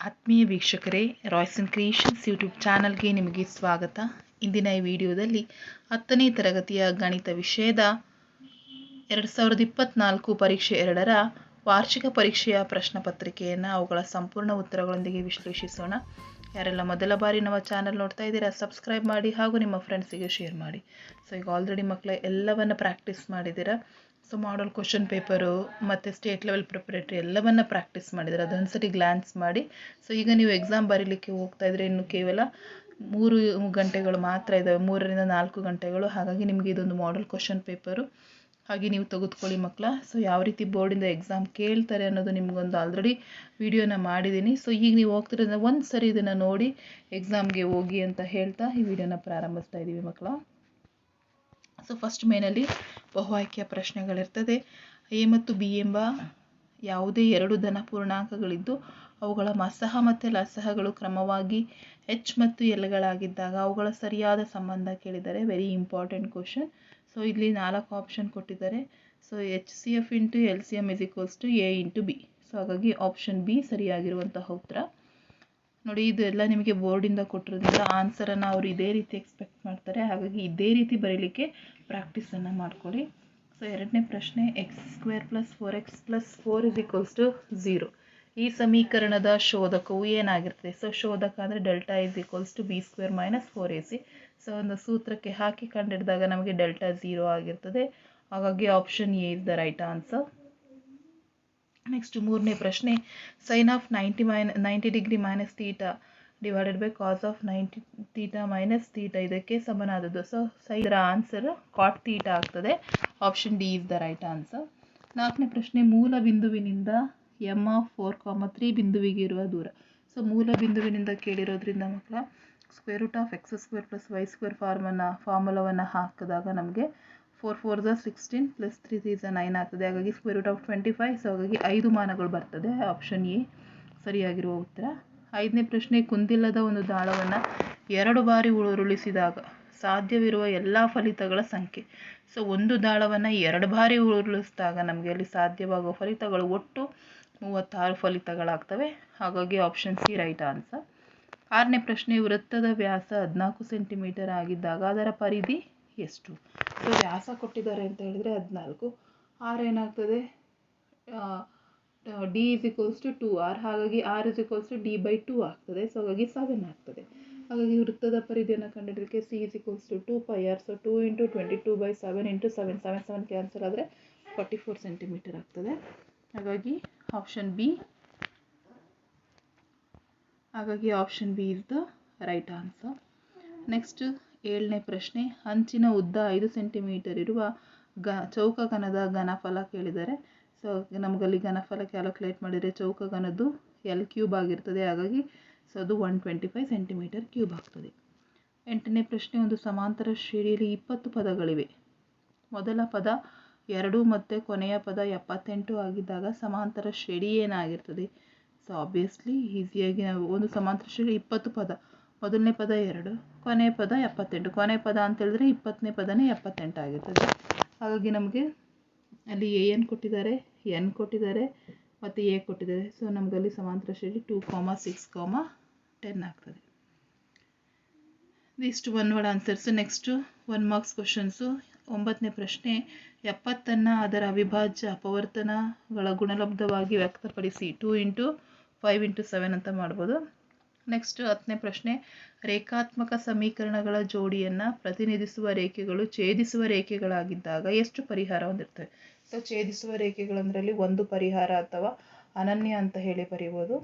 ಆತ್ಮೀಯ ವೀಕ್ಷಕರೇ Royson creations YouTube ಚಾನಲ್ಗೆ ನಿಮಗೆ ಸ್ವಾಗತ. ಇಂದಿನ ಈ ವಿಡಿಯೋದಲ್ಲಿ ಹತ್ತನೇ ತರಗತಿಯ ಗಣಿತ ವಿಷಯದ ಎರಡು ಸಾವಿರದ ಇಪ್ಪತ್ನಾಲ್ಕು ಪರೀಕ್ಷೆ ಎರಡರ ವಾರ್ಷಿಕ ಪರೀಕ್ಷೆಯ ಪ್ರಶ್ನೆ ಪತ್ರಿಕೆಯನ್ನು ಅವುಗಳ ಸಂಪೂರ್ಣ ಉತ್ತರಗಳೊಂದಿಗೆ ವಿಶ್ಲೇಷಿಸೋಣ. ಯಾರೆಲ್ಲ ಮೊದಲ ಬಾರಿ ನಮ್ಮ ಚಾನಲ್ ನೋಡ್ತಾ ಇದ್ದೀರಾ ಸಬ್ಸ್ಕ್ರೈಬ್ ಮಾಡಿ ಹಾಗೂ ನಿಮ್ಮ ಫ್ರೆಂಡ್ಸಿಗೆ ಶೇರ್ ಮಾಡಿ. ಸೊ ಈಗ ಆಲ್ರೆಡಿ ಮಕ್ಕಳ ಎಲ್ಲವನ್ನು ಪ್ರಾಕ್ಟೀಸ್ ಮಾಡಿದ್ದೀರಾ? ಸೊ ಮಾಡಲ್ ಕ್ವಶನ್ ಪೇಪರು ಮತ್ತು ಸ್ಟೇಟ್ ಲೆವೆಲ್ ಪ್ರಿಪರೇಟ್ರಿ ಎಲ್ಲವನ್ನು ಪ್ರಾಕ್ಟೀಸ್ ಅದೊಂದು ಸರಿ ಗ್ಲ್ಯಾನ್ಸ್ ಮಾಡಿ. ಸೊ ಈಗ ನೀವು ಎಕ್ಸಾಮ್ ಬರೀಲಿಕ್ಕೆ ಹೋಗ್ತಾ ಇದ್ರೆ ಇನ್ನು ಕೇವಲ ಮೂರು ಗಂಟೆಗಳು ಮಾತ್ರ ಇದ್ದಾವೆ ಮೂರರಿಂದ ನಾಲ್ಕು ಗಂಟೆಗಳು. ಹಾಗಾಗಿ ನಿಮಗೆ ಇದೊಂದು ಮಾಡಲ್ ಕ್ವಶನ್ ಪೇಪರು ಹಾಗೆ ನೀವು ತೆಗೆದುಕೊಳ್ಳಿ ಮಕ್ಕಳ. ಸೊ ಯಾವ ರೀತಿ ಬೋರ್ಡಿಂದ ಎಕ್ಸಾಮ್ ಕೇಳ್ತಾರೆ ಅನ್ನೋದು ನಿಮಗೊಂದು ಆಲ್ರೆಡಿ ವಿಡಿಯೋನ ಮಾಡಿದ್ದೀನಿ. ಸೊ ಈಗ ನೀವು ಹೋಗ್ತಿರೋದ್ರಿಂದ ಒಂದು ಸರಿ ಇದನ್ನು ನೋಡಿ ಎಕ್ಸಾಮ್ಗೆ ಹೋಗಿ ಅಂತ ಹೇಳ್ತಾ ಈ ವಿಡಿಯೋನ ಪ್ರಾರಂಭಿಸ್ತಾ ಇದ್ದೀವಿ ಮಕ್ಕಳ. ಸೊ ಫಸ್ಟ್ ಮೇನಲ್ಲಿ ಬಹು ಆಯ್ಕೆಯ ಪ್ರಶ್ನೆಗಳಿರ್ತದೆ. ಎ ಮತ್ತು ಬಿ ಎಂಬ ಯಾವುದೇ ಎರಡು ಧನ ಪೂರ್ಣಾಂಕಗಳಿದ್ದು ಅವುಗಳ ಮಸಹ ಮತ್ತು ಲಸಹಗಳು ಕ್ರಮವಾಗಿ ಎಚ್ ಮತ್ತು ಎಲ್ಗಳಾಗಿದ್ದಾಗ ಅವುಗಳ ಸರಿಯಾದ ಸಂಬಂಧ ಕೇಳಿದರೆ ವೆರಿ ಇಂಪಾರ್ಟೆಂಟ್ ಕ್ವಶನ್ ಸೊ ಇಲ್ಲಿ ನಾಲ್ಕು ಆಪ್ಷನ್ ಕೊಟ್ಟಿದ್ದಾರೆ. So H C F into L C M is equals to A into B so ಹಾಗಾಗಿ ಆಪ್ಷನ್ ಬಿ ಸರಿಯಾಗಿರುವಂತಹ ಉತ್ತರ. ನೋಡಿ ಇದೆಲ್ಲ ನಿಮಗೆ ಬೋರ್ಡಿಂದ ಕೊಟ್ಟಿರೋದ್ರಿಂದ ಆನ್ಸರನ್ನು ಅವರು ಇದೇ ರೀತಿ ಎಕ್ಸ್ಪೆಕ್ಟ್ ಮಾಡ್ತಾರೆ. ಹಾಗಾಗಿ ಇದೇ ರೀತಿ ಬರೀಲಿಕ್ಕೆ ಪ್ರಾಕ್ಟೀಸನ್ನು ಮಾಡ್ಕೊಳ್ಳಿ. ಸೊ ಎರಡನೇ ಪ್ರಶ್ನೆ x square plus four x plus four is equals to zero ಈ ಸಮೀಕರಣದ ಶೋಧಕವು ಏನಾಗಿರ್ತದೆ? ಸೊ ಶೋಧಕ ಅಂದರೆ delta is equals to b square minus four a c so ಒಂದು ಸೂತ್ರಕ್ಕೆ ಹಾಕಿ ಕಂಡಿಡಿದಾಗ ನಮಗೆ ಡೆಲ್ಟಾ ಝೀರೋ ಆಗಿರ್ತದೆ. ಹಾಗಾಗಿ option A is the right answer next ಮೂರನೇ ಪ್ರಶ್ನೆ. Sine of ninety minus ninety degree minus theta divided by cos of ninety theta minus theta ಇದಕ್ಕೆ ಸಮನಾದದ್ದು. ಸೊ ಇದರ ಆನ್ಸರ್ ಕಾಟ್ ತೀಟಾ ಆಗ್ತದೆ. Option D is the right answer ನಾಲ್ಕನೇ ಪ್ರಶ್ನೆ, ಮೂಲ ಬಿಂದುವಿನಿಂದ M of four comma three ಬಿಂದುವಿಗೆ ಇರುವ ದೂರ. ಸೊ ಮೂಲ ಬಿಂದುವಿನಿಂದ ಕೇಳಿರೋದ್ರಿಂದ ಮಕ್ಕಳ square root of x square plus y square ಫಾರ್ಮನ್ನು ಫಾರ್ಮುಲಾವನ್ನು ಹಾಕಿದಾಗ ನಮಗೆ four four is sixteen plus three three is nine ಆಗ್ತದೆ. ಹಾಗಾಗಿ square root of twenty five so ಹಾಗಾಗಿ ಐದು ಮಾನಗಳು ಬರ್ತದೆ. ಆಪ್ಷನ್ ಎ ಸರಿಯಾಗಿರುವ ಉತ್ತರ. ಐದನೇ ಪ್ರಶ್ನೆ, ಕುಂದಿಲ್ಲದ ಒಂದು ದಾಳವನ್ನು ಎರಡು ಬಾರಿ ಉರುಳಿಸಿದಾಗ ಸಾಧ್ಯವಿರುವ ಎಲ್ಲ ಫಲಿತಗಳ ಸಂಖ್ಯೆ. ಸೊ ಒಂದು ದಾಳವನ್ನು ಎರಡು ಬಾರಿ ಉರುಳಿಸಿದಾಗ ನಮಗೆ ಅಲ್ಲಿ ಸಾಧ್ಯವಾಗುವ ಫಲಿತಗಳು ಒಟ್ಟು ಮೂವತ್ತಾರು ಫಲಿತಗಳಾಗ್ತವೆ. ಹಾಗಾಗಿ ಆಪ್ಷನ್ ಸಿ ರೈಟ್ ಆನ್ಸರ್ ಆರನೇ ಪ್ರಶ್ನೆ, ವೃತ್ತದ ವ್ಯಾಸ ಹದಿನಾಲ್ಕು ಸೆಂಟಿಮೀಟರ್ ಆಗಿದ್ದಾಗ ಅದರ ಪರಿಧಿ ಎಷ್ಟು? ಸೊ, ವ್ಯಾಸ ಕೊಟ್ಟಿದ್ದಾರೆ ಅಂತ ಹೇಳಿದರೆ ಹದಿನಾಲ್ಕು. ಆರ್ ಏನಾಗ್ತದೆ? D is equals to two r ಹಾಗಾಗಿ r is equals to d by two ಆಗ್ತದೆ. ಸೊ ಹಾಗಾಗಿ ಸೆವೆನ್ ಆಗ್ತದೆ. ಹಾಗಾಗಿ ವೃತ್ತದ ಪರಿಧಿಯನ್ನು ಕಂಡುಹಿಡಿಯೋಕ್ಕೆ c is equals to two pi r so two into twenty two by seven into seven seven seven cancel ಆದರೆ forty four centimetre ಆಗ್ತದೆ. ಹಾಗಾಗಿ option B ಹಾಗಾಗಿ option B is the right answer next ಏಳನೇ ಪ್ರಶ್ನೆ, ಅಂಚಿನ ಉದ್ದ ಐದು centimetre ಇರುವ ಗ ಚೌಕಘನದ ಘನಫಲ ಕೇಳಿದ್ದಾರೆ ಸೊ ನಮಗಲ್ಲಿ ಘನಫಲ ಕ್ಯಾಲ್ಕುಲೇಟ್ ಮಾಡಿದರೆ ಚೌಕಘನದ್ದು ಎಲ್ ಕ್ಯೂಬ್ ಆಗಿರ್ತದೆ, ಹಾಗಾಗಿ ಸೊ ಅದು one twenty five centimetre cube ಆಗ್ತದೆ. ಎಂಟನೇ ಪ್ರಶ್ನೆ, ಒಂದು ಸಮಾಂತರ ಶ್ರೇಣಿಯಲ್ಲಿ ಇಪ್ಪತ್ತು ಪದಗಳಿವೆ. ಮೊದಲ ಪದ ಎರಡು ಮತ್ತು ಕೊನೆಯ ಪದ ಎಪ್ಪತ್ತೆಂಟು ಆಗಿದ್ದಾಗ ಸಮಾಂತರ ಶ್ರೇಣಿ ಏನಾಗಿರ್ತದೆ? ಸೊ ಆಬ್ವಿಯಸ್ಲಿ ಈಸಿಯಾಗಿ ನಾವು ಒಂದು ಸಮಾಂತರ ಶ್ರೇಣಿ ಇಪ್ಪತ್ತು ಪದ. ಮೊದಲನೇ ಪದ ಎರಡು ಕೊನೆಯ ಪದ ಎಪ್ಪತ್ತೆಂಟು. ಕೊನೆಯ ಪದ ಅಂತೇಳಿದ್ರೆ ಇಪ್ಪತ್ತನೇ ಪದನೇ ಎಪ್ಪತ್ತೆಂಟು ಆಗಿರ್ತದೆ. ಹಾಗಾಗಿ ನಮಗೆ ಅಲ್ಲಿ ಎ ಎನ್ ಕೊಟ್ಟಿದ್ದಾರೆ ಎನ್ ಕೊಟ್ಟಿದ್ದಾರೆ, ಮತ್ತು ಎ ಕೊಟ್ಟಿದ್ದಾರೆ. ಸೊ ನಮಗಲ್ಲಿ ಸಮಾಂತರ ಶ್ರೇಣಿ ಟೂ ಕಾಮ ಸಿಕ್ಸ್ ಕಾಮ ಟೆನ್ ಆಗ್ತದೆ. ಇಷ್ಟು one word answers next one marks questions ಒಂಬತ್ತನೇ ಪ್ರಶ್ನೆ, ಎಪ್ಪತ್ತನ್ನು ಅದರ ಅವಿಭಾಜ್ಯ ಅಪವರ್ತನಗಳ ಗುಣಲಬ್ಧವಾಗಿ ವ್ಯಕ್ತಪಡಿಸಿ two into five into seven ಅಂತ ಮಾಡ್ಬೋದು. ನೆಕ್ಸ್ಟ್ ಹತ್ತನೇ ಪ್ರಶ್ನೆ, ರೇಖಾತ್ಮಕ ಸಮೀಕರಣಗಳ ಜೋಡಿಯನ್ನು ಪ್ರತಿನಿಧಿಸುವ ರೇಖೆಗಳು ಛೇದಿಸುವ ರೇಖೆಗಳಾಗಿದ್ದಾಗ ಎಷ್ಟು ಪರಿಹಾರ ಹೊಂದಿರ್ತವೆ? ಸೊ ಛೇದಿಸುವ ರೇಖೆಗಳಂದರಲ್ಲಿ ಒಂದು ಪರಿಹಾರ ಅಥವಾ ಅನನ್ಯ ಅಂತ ಹೇಳಿ ಬರೀಬೋದು.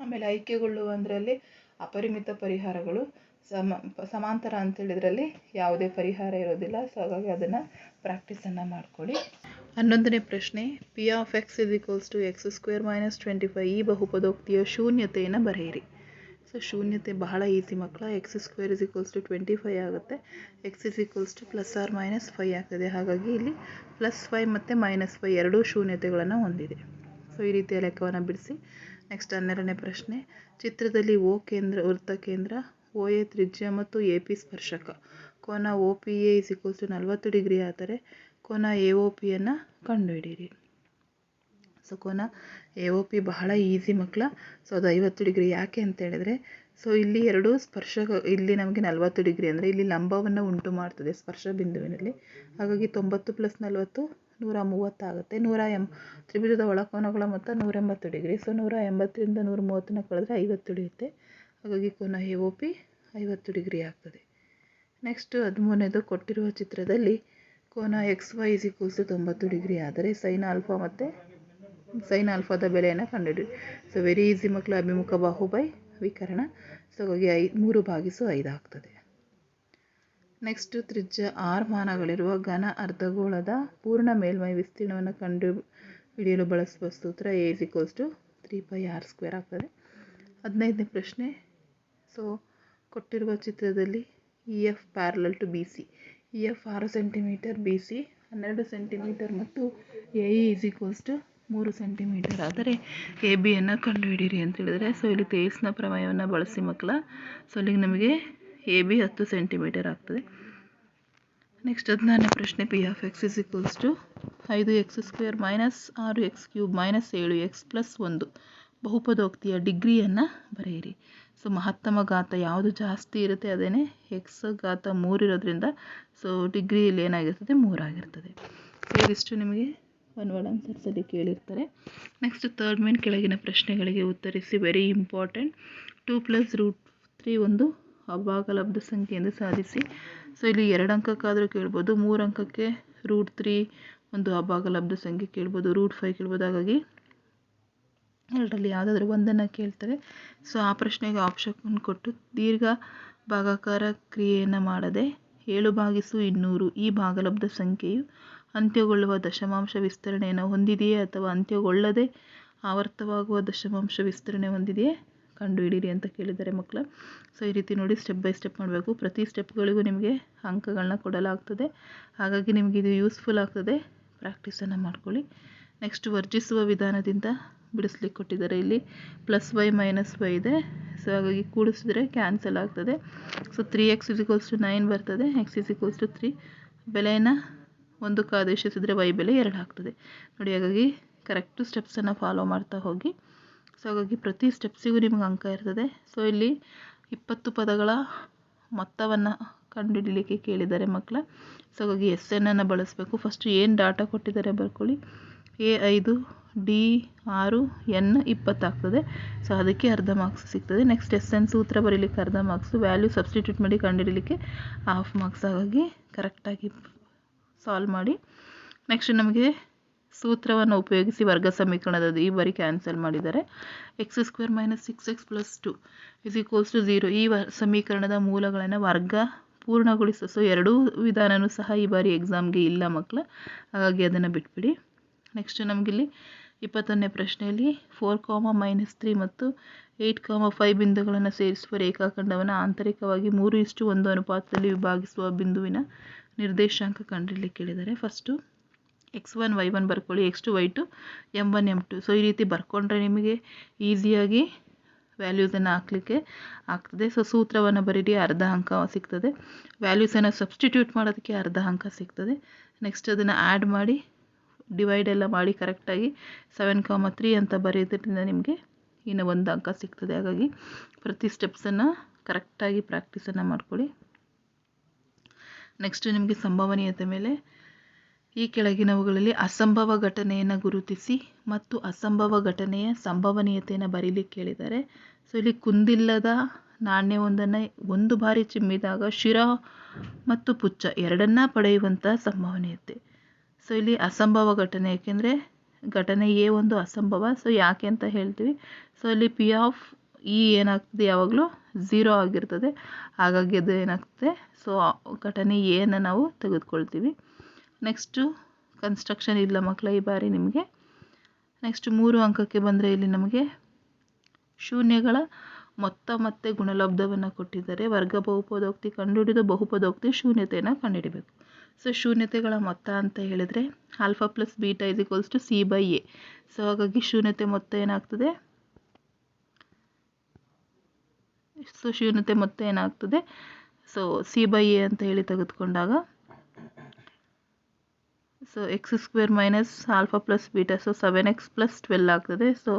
ಆಮೇಲೆ ಆಯ್ಕೆಗೊಳ್ಳುವಂದರಲ್ಲಿ ಅಪರಿಮಿತ ಪರಿಹಾರಗಳು. ಸಮ ಸಮಾಂತರ ಅಂತ ಹೇಳಿದ್ರಲ್ಲಿ ಯಾವುದೇ ಪರಿಹಾರ ಇರೋದಿಲ್ಲ. ಸೊ ಹಾಗಾಗಿ ಅದನ್ನು ಪ್ರಾಕ್ಟೀಸನ್ನು ಮಾಡ್ಕೊಳ್ಳಿ. ಹನ್ನೊಂದನೇ ಪ್ರಶ್ನೆ p of x is equals to x square minus twenty five ಈ ಬಹುಪದೋಕ್ತಿಯ ಶೂನ್ಯತೆಯನ್ನು ಬರೆಯಿರಿ. ಸೊ ಶೂನ್ಯತೆ ಬಹಳ ಈಸಿ ಮಕ್ಕಳ x square is equals to twenty five ಆಗುತ್ತೆ. X is equals to plus or minus five ಆಗ್ತದೆ. ಹಾಗಾಗಿ ಇಲ್ಲಿ ಪ್ಲಸ್ ಫೈ ಮತ್ತು ಮೈನಸ್ ಫೈ ಎರಡೂ ಶೂನ್ಯತೆಗಳನ್ನು ಹೊಂದಿದೆ. ಸೊ ಈ ರೀತಿಯ ಲೆಕ್ಕವನ್ನು ಬಿಡಿಸಿ. ನೆಕ್ಸ್ಟ್ ಹನ್ನೆರಡನೇ ಪ್ರಶ್ನೆ, ಚಿತ್ರದಲ್ಲಿ ಓ ಕೇಂದ್ರ, ವೃತ್ತ ಕೇಂದ್ರ ಎ ತ್ರಿಜ್ಯ ಮತ್ತು ಪಿ ಸ್ಪರ್ಶಕ. ಕೋನ ಟು ನಲ್ವತ್ತು ಡಿಗ್ರಿ ಆದರೆ ಕೋನ ಎ ಒ ಪಿಯನ್ನು ಕಂಡುಹಿಡಿಯಿರಿ. ಸೊ ಕೋನ ಎ ಒ ಪಿ ಬಹಳ ಈಸಿ ಮಕ್ಕಳ ಸೊ ಅದು ಐವತ್ತು ಡಿಗ್ರಿ ಯಾಕೆ ಅಂತ ಹೇಳಿದರೆ ಸೊ ಇಲ್ಲಿ ಎರಡು ಸ್ಪರ್ಶ ಇಲ್ಲಿ ನಮಗೆ ನಲವತ್ತು ಡಿಗ್ರಿ ಅಂದರೆ ಇಲ್ಲಿ ಲಂಬವನ್ನು ಉಂಟು ಮಾಡ್ತದೆ ಸ್ಪರ್ಶ ಬಿಂದುವಿನಲ್ಲಿ. ಹಾಗಾಗಿ ತೊಂಬತ್ತು ಪ್ಲಸ್ ನಲವತ್ತು ನೂರ ಮೂವತ್ತಾಗುತ್ತೆ ನೂರ ಎಂ, ತ್ರಿಭುಜದ ಒಳಕೋನಗಳ ಮೊತ್ತ ನೂರ ಎಂಬತ್ತು ಡಿಗ್ರಿ. ಸೊ ನೂರ ಎಂಬತ್ತರಿಂದ ನೂರ ಮೂವತ್ತನ್ನು ಕಳೆದ್ರೆ ಐವತ್ತು ಉಳಿಯುತ್ತೆ ಹಾಗಾಗಿ ಕೋನ ಎ ಒ ಪಿ ಐವತ್ತು ಡಿಗ್ರಿ ಆಗ್ತದೆ. ನೆಕ್ಸ್ಟ್ ಹದಿಮೂರನೇದು ಕೊಟ್ಟಿರುವ ಚಿತ್ರದಲ್ಲಿ ಕೋನ ಎಕ್ಸ್ ವೈ ಇಸ್ ಈಕ್ವಲ್ಸ್ ತೊಂಬತ್ತು ಡಿಗ್ರಿ ಆದರೆ ಸೈನ್ ಆಲ್ಫಾ ಮತ್ತು ಸೈನ್ ಆಲ್ಫಾದ ಬೆಲೆಯನ್ನು ಕಂಡುಹಿಡಿ. ಸೊ ವೆರಿ ಈಸಿ ಮಕ್ಕಳು, ಅಭಿಮುಖ ಬಾಹು ಬೈ ವಿಕರಣ. ಸೊ ಹಾಗಾಗಿ ಐ, ಮೂರು ಭಾಗಿಸು ಐದು ಆಗ್ತದೆ. ನೆಕ್ಸ್ಟ್ ತ್ರಿಜ್ಯ ಆರ್ ಮಾನಗಳಿರುವ ಘನ ಅರ್ಧಗೋಳದ ಪೂರ್ಣ ಮೇಲ್ಮೈ ವಿಸ್ತೀರ್ಣವನ್ನು ಕಂಡು ಹಿಡಿಯಲು ಬಳಸುವ ಸೂತ್ರ A is equals to three by r square ಆಗ್ತದೆ. ಹದಿನೈದನೇ ಪ್ರಶ್ನೆ. ಸೊ ಕೊಟ್ಟಿರುವ ಚಿತ್ರದಲ್ಲಿ E F parallel to B C E F ಆರು ಸೆಂಟಿಮೀಟರ್ ಬಿ ಸಿ ಹನ್ನೆರಡು ಸೆಂಟಿಮೀಟರ್ ಮತ್ತು A E is equals to ಮೂರು ಸೆಂಟಿಮೀಟರ್ ಆದರೆ ಎ ಬಿಯನ್ನು ಕಂಡುಹಿಡಿಯಿರಿ ಅಂತ ಹೇಳಿದರೆ ಸೊ ಇಲ್ಲಿ ತೇಲ್ಸ್ನ ಪ್ರಮೇಯವನ್ನು ಬಳಸಿ ಮಕ್ಕಳ. ಸೊ ಇಲ್ಲಿಗೆ ನಮಗೆ ಎ ಬಿ ಹತ್ತು ಸೆಂಟಿಮೀಟರ್ ಆಗ್ತದೆ. ನೆಕ್ಸ್ಟ್ ಹದಿನಾರನೇ ಪ್ರಶ್ನೆ p of x is equals to ಐದು ಎಕ್ಸ್ ಸ್ಕ್ವೇರ್ ಮೈನಸ್ ಆರು ಎಕ್ಸ್ ಕ್ಯೂಬ್ ಮೈನಸ್ ಏಳು ಎಕ್ಸ್ ಪ್ಲಸ್ ಒಂದು ಬಹುಪದೋಕ್ತಿಯ ಡಿಗ್ರಿಯನ್ನು ಬರೆಯಿರಿ. ಸೊ ಮಹತ್ತಮ ಘಾತ ಯಾವುದು ಜಾಸ್ತಿ ಇರುತ್ತೆ ಅದೇ ಎಕ್ಸ್ ಘಾತ ಮೂರಿರೋದ್ರಿಂದ ಸೊ ಡಿಗ್ರಿಯಲ್ಲಿ ಏನಾಗಿರ್ತದೆ? ಮೂರಾಗಿರ್ತದೆ ಸೊ ಇದಿಷ್ಟು ನಿಮಗೆ ಒನ್ ವರ್ಡ್ ಆನ್ಸರ್ಸಲ್ಲಿ ಕೇಳಿರ್ತಾರೆ? ನೆಕ್ಸ್ಟ್ ತರ್ಡ್ ಮೇನ್ ಕೆಳಗಿನ ಪ್ರಶ್ನೆಗಳಿಗೆ ಉತ್ತರಿಸಿ. Very important two plus root three ಒಂದು ಅಭಾಗಲಬ್ಧ ಸಂಖ್ಯೆ ಎಂದು ಸಾಧಿಸಿ. ಸೊ ಇಲ್ಲಿ ಎರಡು ಅಂಕಕ್ಕಾದರೂ ಕೇಳ್ಬೋದು. ಮೂರು ಅಂಕಕ್ಕೆ ರೂಟ್ ತ್ರೀ ಒಂದು ಅಭಾಗಲಬ್ಧ ಸಂಖ್ಯೆ ಕೇಳ್ಬೋದು. ರೂಟ್ ಫೈವ್ ಕೇಳ್ಬೋದು. ಹಾಗಾಗಿ ಎರಡರಲ್ಲಿ ಯಾವುದಾದ್ರೂ ಒಂದನ್ನು ಕೇಳ್ತಾರೆ. ಸೊ ಆ ಪ್ರಶ್ನೆಗೆ ಆಪ್ಷನ್ ಕೊಟ್ಟು ದೀರ್ಘ ಭಾಗಾಕಾರ ಕ್ರಿಯೆಯನ್ನು ಮಾಡದೆ ಏಳು ಭಾಗಿಸು ಇನ್ನೂರು ಈ ಭಾಗಲಬ್ಧ ಸಂಖ್ಯೆಯು ಅಂತ್ಯಗೊಳ್ಳುವ ದಶಮಾಂಶ ವಿಸ್ತರಣೆಯನ್ನು ಹೊಂದಿದೆಯೇ ಅಥವಾ ಅಂತ್ಯಗೊಳ್ಳದೆ ಆವರ್ತವಾಗುವ ದಶಮಾಂಶ ವಿಸ್ತರಣೆ ಹೊಂದಿದೆಯೇ ಕಂಡುಹಿಡೀರಿ ಅಂತ ಕೇಳಿದ್ದಾರೆ ಮಕ್ಕಳ. ಸೊ ಈ ರೀತಿ ನೋಡಿ ಸ್ಟೆಪ್ ಬೈ ಸ್ಟೆಪ್ ಮಾಡಬೇಕು. ಪ್ರತಿ ಸ್ಟೆಪ್ಗಳಿಗೂ ನಿಮಗೆ ಅಂಕಗಳನ್ನ ಕೊಡಲಾಗ್ತದೆ. ಹಾಗಾಗಿ ನಿಮಗೆ ಇದು ಯೂಸ್ಫುಲ್ ಆಗ್ತದೆ. ಪ್ರಾಕ್ಟೀಸನ್ನು ಮಾಡ್ಕೊಳ್ಳಿ. ನೆಕ್ಸ್ಟ್ ವರ್ಜಿಸುವ ವಿಧಾನದಿಂದ ಬಿಡಿಸ್ಲಿಕ್ಕೆ ಕೊಟ್ಟಿದ್ದಾರೆ. ಇಲ್ಲಿ ಪ್ಲಸ್ ವೈ ಮೈನಸ್ ವೈ ಇದೆ. ಸೊ ಹಾಗಾಗಿ ಕೂಡಿಸಿದ್ರೆ ಕ್ಯಾನ್ಸಲ್ ಆಗ್ತದೆ. So three x equals to nine ಬರ್ತದೆ. ಎಕ್ಸ್ ಇಸಿಕಲ್ಸ್ ಟು ತ್ರೀ ಬೆಲೆಯನ್ನು ಒಂದಕ್ಕೆ ಆದೇಶಿಸಿದರೆ ವೈ ಬೆಲೆ ಎರಡು ಆಗ್ತದೆ. ನೋಡಿ, ಹಾಗಾಗಿ ಕರೆಕ್ಟು ಸ್ಟೆಪ್ಸನ್ನು ಫಾಲೋ ಮಾಡ್ತಾ ಹೋಗಿ. ಸೊ ಹಾಗಾಗಿ ಪ್ರತಿ ಸ್ಟೆಪ್ಸಿಗೂ ನಿಮಗೆ ಅಂಕ ಇರ್ತದೆ. ಸೊ ಇಲ್ಲಿ ಇಪ್ಪತ್ತು ಪದಗಳ ಮೊತ್ತವನ್ನು ಕಂಡುಹಿಡಲಿಕ್ಕೆ ಕೇಳಿದ್ದಾರೆ ಮಕ್ಕಳ. ಸೊ ಹಾಗಾಗಿ ಎಸ್ ಎನ್ನನ್ನು ಬಳಸಬೇಕು. ಫಸ್ಟು ಏನು ಡಾಟಾ ಕೊಟ್ಟಿದ್ದಾರೆ ಬರ್ಕೊಳ್ಳಿ. ಎ ಐದು, ಡಿ ಆರು, ಎನ್ ಇಪ್ಪತ್ತಾಗ್ತದೆ. ಸೊ ಅದಕ್ಕೆ ಅರ್ಧ ಮಾರ್ಕ್ಸ್ ಸಿಗ್ತದೆ. ನೆಕ್ಸ್ಟ್ ಎಸ್ ಎನ್ ಸೂತ್ರ ಬರೀಲಿಕ್ಕೆ ಅರ್ಧ ಮಾರ್ಕ್ಸು ವ್ಯಾಲ್ಯೂ ಸಬ್ಸ್ಟಿಟ್ಯೂಟ್ ಮಾಡಿ ಕಂಡುಹಿಡಲಿಕ್ಕೆ ಹಾಫ್ ಮಾರ್ಕ್ಸ್ ಹಾಗಾಗಿ ಕರೆಕ್ಟಾಗಿ ಸಾಲ್ವ್ ಮಾಡಿ. ನೆಕ್ಸ್ಟ್ ನಮಗೆ ಸೂತ್ರವನ್ನು ಉಪಯೋಗಿಸಿ ವರ್ಗ ಸಮೀಕರಣದ ಈ ಬಾರಿ ಕ್ಯಾನ್ಸಲ್ ಮಾಡಿದ್ದಾರೆ. X square minus six x plus two is equals to zero ಈ ಸಮೀಕರಣದ ಮೂಲಗಳನ್ನು ವರ್ಗ ಪೂರ್ಣಗೊಳಿಸೋ ಸೊ ಎರಡೂ ವಿಧಾನವೂ ಸಹ ಈ ಬಾರಿ ಎಕ್ಸಾಮ್ಗೆ ಇಲ್ಲ ಮಕ್ಕಳು ಹಾಗಾಗಿ ಅದನ್ನು ಬಿಟ್ಬಿಡಿ. ನೆಕ್ಸ್ಟ್ ನಮಗಿಲ್ಲಿ ಇಪ್ಪತ್ತೊಂದನೇ ಪ್ರಶ್ನೆಯಲ್ಲಿ ಫೋರ್ ಕಾಮ ಮೈನಸ್ ತ್ರೀ ಮತ್ತು ಏಯ್ಟ್ ಕಾಮ ಫೈವ್ ಬಿಂದುಗಳನ್ನು ಸೇರಿಸುವ ರೇಖಾಖಂಡವನ್ನು ಆಂತರಿಕವಾಗಿ ಮೂರು ಇಷ್ಟು ಒಂದು ಅನುಪಾತದಲ್ಲಿ ವಿಭಾಗಿಸುವ ಬಿಂದುವಿನ ನಿರ್ದೇಶಾಂಕ ಕಂಡುಹಿಡಲಿಕ್ಕೆ ಕೇಳಿದ್ದಾರೆ first x one y one ಬರ್ಕೊಳ್ಳಿ x two y two m one m two so ಈ ರೀತಿ ಬರ್ಕೊಂಡ್ರೆ ನಿಮಗೆ ಈಸಿಯಾಗಿ ವ್ಯಾಲ್ಯೂಸನ್ನು ಹಾಕಲಿಕ್ಕೆ ಆಗ್ತದೆ. ಸೊ ಸೂತ್ರವನ್ನು ಬರೀರಿ ಅರ್ಧ ಅಂಕ ಸಿಗ್ತದೆ ವ್ಯಾಲ್ಯೂಸನ್ನು ಸಬ್ಸ್ಟಿಟ್ಯೂಟ್ ಮಾಡೋದಕ್ಕೆ ಅರ್ಧ ಅಂಕ ಸಿಗ್ತದೆ. ನೆಕ್ಸ್ಟ್ ಅದನ್ನು ಆ್ಯಡ್ ಮಾಡಿ ಡಿವೈಡ್ ಎಲ್ಲ ಮಾಡಿ ಕರೆಕ್ಟಾಗಿ ಸೆವೆನ್ ಕಾಮ ತ್ರೀ ಅಂತ ಬರೆಯೋದ್ರಿಂದ ನಿಮಗೆ ಇನ್ನು ಒಂದು ಅಂಕ ಸಿಗ್ತದೆ. ಹಾಗಾಗಿ ಪ್ರತಿ ಸ್ಟೆಪ್ಸನ್ನು ಕರೆಕ್ಟಾಗಿ ಪ್ರಾಕ್ಟೀಸನ್ನು ಮಾಡ್ಕೊಳ್ಳಿ. ನೆಕ್ಸ್ಟ್ ನಿಮಗೆ ಸಂಭವನೀಯತೆ ಮೇಲೆ ಈ ಕೆಳಗಿನವುಗಳಲ್ಲಿ ಅಸಂಭವ ಘಟನೆಯನ್ನು ಗುರುತಿಸಿ ಮತ್ತು ಅಸಂಭವ ಘಟನೆಯ ಸಂಭವನೀಯತೆಯನ್ನು ಬರೀಲಿಕ್ಕೆ ಕೇಳಿದ್ದಾರೆ ಸೊ ಇಲ್ಲಿ ಕುಂದಿಲ್ಲದ ನಾಣ್ಯವೊಂದನ್ನು ಒಂದು ಬಾರಿ ಚಿಮ್ಮಿದಾಗ ಶಿರ ಮತ್ತು ಪುಚ್ಚ ಎರಡನ್ನ ಪಡೆಯುವಂಥ ಸಂಭವನೀಯತೆ. ಸೊ ಇಲ್ಲಿ ಅಸಂಭವ ಘಟನೆ, ಏಕೆಂದರೆ ಘಟನೆ ಎ ಒಂದು ಅಸಂಭವ. ಸೊ ಯಾಕೆ ಅಂತ ಹೇಳ್ತೀವಿ. ಸೊ ಇಲ್ಲಿ ಪಿ ಆಫ್ ಇ ಏನಾಗ್ತದೆ ಯಾವಾಗಲೂ? ಝೀರೋ ಆಗಿರ್ತದೆ. ಹಾಗಾಗಿ ಅದು ಏನಾಗ್ತದೆ? ಸೊ ಘಟನೆ ಎನ ನಾವು ತೆಗೆದುಕೊಳ್ತೀವಿ. ನೆಕ್ಸ್ಟು ಕನ್ಸ್ಟ್ರಕ್ಷನ್ ಇಲ್ಲ ಮಕ್ಕಳ ಈ ಬಾರಿ ನಿಮಗೆ. ನೆಕ್ಸ್ಟ್ ಮೂರು ಅಂಕಕ್ಕೆ ಬಂದರೆ ಇಲ್ಲಿ ನಮಗೆ ಶೂನ್ಯಗಳ ಮೊತ್ತ ಮತ್ತೆ ಗುಣಲಬ್ಧವನ್ನು ಕೊಟ್ಟಿದ್ದಾರೆ. ವರ್ಗ ಬಹುಪದೋಕ್ತಿ, ಕಂಡುಹಿಡಿದು ಬಹುಪದೋಕ್ತಿ ಶೂನ್ಯತೆಯನ್ನು ಕಂಡುಹಿಡಿಬೇಕು. ಸೊ ಶೂನ್ಯತೆಗಳ ಮೊತ್ತ ಅಂತ ಹೇಳಿದರೆ alpha plus beta is equals to c by a so ಹಾಗಾಗಿ ಶೂನ್ಯತೆ ಮೊತ್ತ ಏನಾಗ್ತದೆ? ಸೊ ಶೂನ್ಯತೆ ಮೊತ್ತ ಏನಾಗ್ತದೆ? ಸೊ ಸಿ ಬೈ ಎ ಅಂತ ಹೇಳಿ ತೆಗೆದುಕೊಂಡಾಗ so x square minus alpha plus beta so seven x plus twelve ಆಗ್ತದೆ. ಸೊ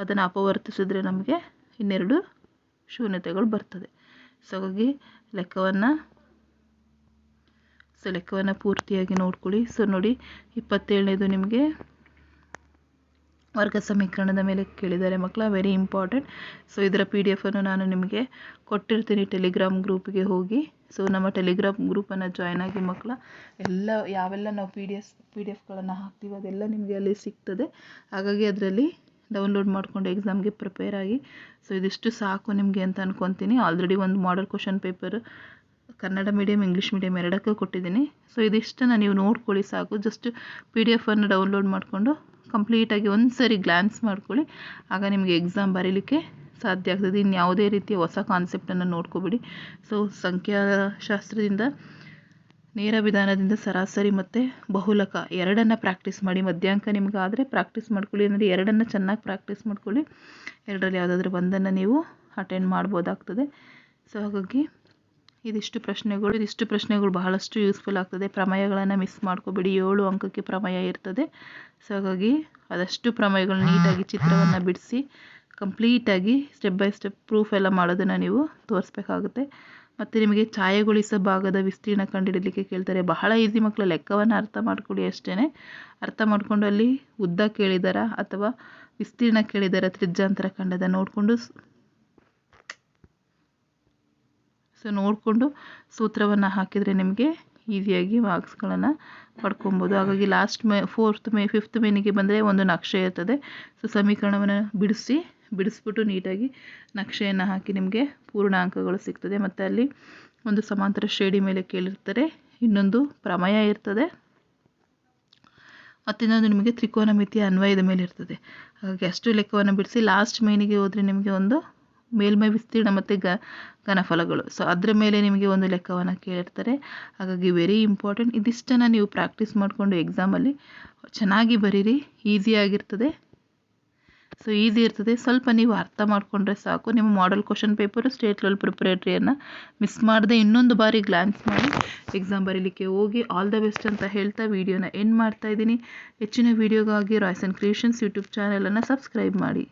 ಅದನ್ನು ಅಪವರ್ತಿಸಿದ್ರೆ ನಮಗೆ ಇನ್ನೆರಡು ಶೂನ್ಯತೆಗಳು ಬರ್ತದೆ. ಸೊ ಹಾಗಾಗಿ ಲೆಕ್ಕವನ್ನು ಸೊ ಲೆಕ್ಕವನ್ನು ಪೂರ್ತಿಯಾಗಿ ನೋಡ್ಕೊಳ್ಳಿ. ಸೊ ನೋಡಿ, ಇಪ್ಪತ್ತೇಳನೇದು ನಿಮಗೆ ವರ್ಗ ಸಮೀಕರಣದ ಮೇಲೆ ಕೇಳಿದ್ದಾರೆ ಮಕ್ಕಳ ವೆರಿ ಇಂಪಾರ್ಟೆಂಟ್ ಸೊ ಇದರ ಪಿ ಡಿ ಎಫನ್ನು ನಾನು ನಿಮಗೆ ಕೊಟ್ಟಿರ್ತೀನಿ ಟೆಲಿಗ್ರಾಮ್ ಗ್ರೂಪ್ಗೆ ಹೋಗಿ. ಸೊ ನಮ್ಮ ಟೆಲಿಗ್ರಾಮ್ ಗ್ರೂಪನ್ನು ಜಾಯ್ನ್ ಆಗಿ ಮಕ್ಕಳ, ಎಲ್ಲ, ಯಾವೆಲ್ಲ ನಾವು P D F P D ಎಫ್ಗಳನ್ನು ಹಾಕ್ತೀವಿ ಅದೆಲ್ಲ ನಿಮಗೆ ಅಲ್ಲಿ ಸಿಗ್ತದೆ. ಹಾಗಾಗಿ ಅದರಲ್ಲಿ ಡೌನ್ಲೋಡ್ ಮಾಡಿಕೊಂಡು ಎಕ್ಸಾಮ್ಗೆ ಪ್ರಿಪೇರ್ ಆಗಿ. ಸೊ ಇದಿಷ್ಟು ಸಾಕು ನಿಮಗೆ ಅಂತ ಅನ್ಕೊತೀನಿ. ಆಲ್ರೆಡಿ ಒಂದು model question paper Kannada medium English medium ಎರಡಕ್ಕೂ ಕೊಟ್ಟಿದ್ದೀನಿ. ಸೊ ಇದಿಷ್ಟನ್ನು ನೀವು ನೋಡ್ಕೊಳ್ಳಿ ಸಾಕು. ಜಸ್ಟ್ ಪಿ ಡಿ ಎಫನ್ನು ಡೌನ್ಲೋಡ್ ಮಾಡಿಕೊಂಡು ಕಂಪ್ಲೀಟಾಗಿ ಒಂದು ಸರಿ ಗ್ಲ್ಯಾನ್ಸ್ ಮಾಡ್ಕೊಳ್ಳಿ. ಆಗ ನಿಮಗೆ ಎಕ್ಸಾಮ್ ಬರೀಲಿಕ್ಕೆ ಸಾಧ್ಯ ಆಗ್ತದೆ. ಇನ್ನು ಯಾವುದೇ ರೀತಿಯ ಹೊಸ ಕಾನ್ಸೆಪ್ಟನ್ನು ನೋಡ್ಕೋಬಿಡಿ. ಸೊ ಸಂಖ್ಯಾಶಾಸ್ತ್ರದಿಂದ, ನೇರ ವಿಧಾನದಿಂದ ಸರಾಸರಿ ಮತ್ತು ಬಹುಲಕ ಎರಡನ್ನು ಪ್ರಾಕ್ಟೀಸ್ ಮಾಡಿ. ಮಧ್ಯಾಂಕ ನಿಮ್ಗೆ ಆದರೆ ಪ್ರಾಕ್ಟೀಸ್ ಮಾಡ್ಕೊಳ್ಳಿ. ಅಂದರೆ ಎರಡನ್ನು ಚೆನ್ನಾಗಿ ಪ್ರಾಕ್ಟೀಸ್ ಮಾಡ್ಕೊಳ್ಳಿ. ಎರಡರಲ್ಲಿ ಯಾವುದಾದ್ರೂ ಒಂದನ್ನು ನೀವು ಅಟೆಂಡ್ ಮಾಡ್ಬೋದಾಗ್ತದೆ. ಸೊ ಹಾಗಾಗಿ ಇದಿಷ್ಟು ಪ್ರಶ್ನೆಗಳು ಇದಿಷ್ಟು ಪ್ರಶ್ನೆಗಳು ಬಹಳಷ್ಟು ಯೂಸ್ಫುಲ್ ಆಗ್ತದೆ. ಪ್ರಮೇಯಗಳನ್ನು ಮಿಸ್ ಮಾಡ್ಕೋಬೇಡಿ. ಏಳು ಅಂಕಕ್ಕೆ ಪ್ರಮೇಯ ಇರ್ತದೆ. ಸೊ ಹಾಗಾಗಿ ಆದಷ್ಟು ಪ್ರಮೇಯಗಳು ನೀಟಾಗಿ ಚಿತ್ರವನ್ನು ಬಿಡಿಸಿ ಕಂಪ್ಲೀಟಾಗಿ ಸ್ಟೆಪ್ ಬೈ ಸ್ಟೆಪ್ ಪ್ರೂಫ್ ಎಲ್ಲ ಮಾಡೋದನ್ನು ನೀವು ತೋರಿಸ್ಬೇಕಾಗುತ್ತೆ. ಮತ್ತು ನಿಮಗೆ ಛಾಯೆಗೊಳಿಸ ಭಾಗದ ವಿಸ್ತೀರ್ಣ ಕಂಡುಹಿಡಲಿಕ್ಕೆ ಕೇಳ್ತಾರೆ. ಬಹಳ ಈಸಿ ಮಕ್ಕಳು ಲೆಕ್ಕವನ್ನು ಅರ್ಥ ಮಾಡ್ಕೊಳ್ಳಿ ಅಷ್ಟೇ ಅರ್ಥ ಮಾಡಿಕೊಂಡು ಅಲ್ಲಿ ಉದ್ದ ಕೇಳಿದಾರ ಅಥವಾ ವಿಸ್ತೀರ್ಣ ಕೇಳಿದಾರ ತ್ರಿಜ್ಯಾಂತರ ಕಂಡದ ನೋಡಿಕೊಂಡು ಸೊ ನೋಡಿಕೊಂಡು ಸೂತ್ರವನ್ನು ಹಾಕಿದರೆ ನಿಮಗೆ ಈಸಿಯಾಗಿ ಮಾರ್ಕ್ಸ್ಗಳನ್ನು ಪಡ್ಕೊಬೋದು. ಹಾಗಾಗಿ last May fourth May fifth ಮೇನಿಗೆ ಬಂದರೆ ಒಂದು ನಕ್ಷೆ ಇರ್ತದೆ. ಸೊ ಸಮೀಕರಣವನ್ನು ಬಿಡಿಸಿ, ಬಿಡಿಸ್ಬಿಟ್ಟು ನೀಟಾಗಿ ನಕ್ಷೆಯನ್ನು ಹಾಕಿ ನಿಮಗೆ ಪೂರ್ಣ ಅಂಕಗಳು ಸಿಗ್ತದೆ. ಮತ್ತು ಅಲ್ಲಿ ಒಂದು ಸಮಾಂತರ ಶ್ರೇಣಿ ಮೇಲೆ ಕೇಳಿರ್ತಾರೆ. ಇನ್ನೊಂದು ಪ್ರಮೇಯ ಇರ್ತದೆ. ಮತ್ತಿನ್ನೊಂದು ನಿಮಗೆ ತ್ರಿಕೋನಮಿತಿಯ ಅನ್ವಯದ ಮೇಲೆ ಇರ್ತದೆ. ಹಾಗಾಗಿ ಅಷ್ಟು ಲೆಕ್ಕವನ್ನು ಬಿಡಿಸಿ ಲಾಸ್ಟ್ ಮೇನಿಗೆ ಹೋದರೆ ನಿಮಗೆ ಒಂದು ಮೇಲ್ಮೈ ವಿಸ್ತೀರ್ಣ ಮತ್ತು ಗ ಘನಫಲಗಳು. ಸೊ ಅದರ ಮೇಲೆ ನಿಮಗೆ ಒಂದು ಲೆಕ್ಕವನ್ನು ಕೇಳಿರ್ತಾರೆ. ಹಾಗಾಗಿ ವೆರಿ ಇಂಪಾರ್ಟೆಂಟ್ ಇದಿಷ್ಟನ್ನು ನೀವು ಪ್ರಾಕ್ಟೀಸ್ ಮಾಡಿಕೊಂಡು ಎಕ್ಸಾಮಲ್ಲಿ ಚೆನ್ನಾಗಿ ಬರೀರಿ. ಈಸಿಯಾಗಿರ್ತದೆ ಸೊ ಈಸಿ ಇರ್ತದೆ. ಸ್ವಲ್ಪ ನೀವು ಅರ್ಥ ಮಾಡಿಕೊಂಡ್ರೆ ಸಾಕು. ನಿಮ್ಮ model question paper state level ಪ್ರಿಪ್ರೇಟ್ರಿಯನ್ನು miss ಮಾಡದೆ ಇನ್ನೊಂದು ಬಾರಿ ಗ್ಲಾನ್ಸ್ ಮಾಡಿ ಎಕ್ಸಾಮ್ ಬರೀಲಿಕ್ಕೆ ಹೋಗಿ ಆಲ್ ದ ಬೆಸ್ಟ್ ಅಂತ ಹೇಳ್ತಾ ವೀಡಿಯೋನ ಎಂಡ್ ಮಾಡ್ತಾ ಇದ್ದೀನಿ. ಹೆಚ್ಚಿನ ವೀಡಿಯೋಗಾಗಿ ರಾಯ್ಸ್ ಆ್ಯಂಡ್ ಕ್ರಿಯೇಷನ್ಸ್ ಯೂಟ್ಯೂಬ್ ಚಾನಲನ್ನು ಸಬ್ಸ್ಕ್ರೈಬ್ ಮಾಡಿ.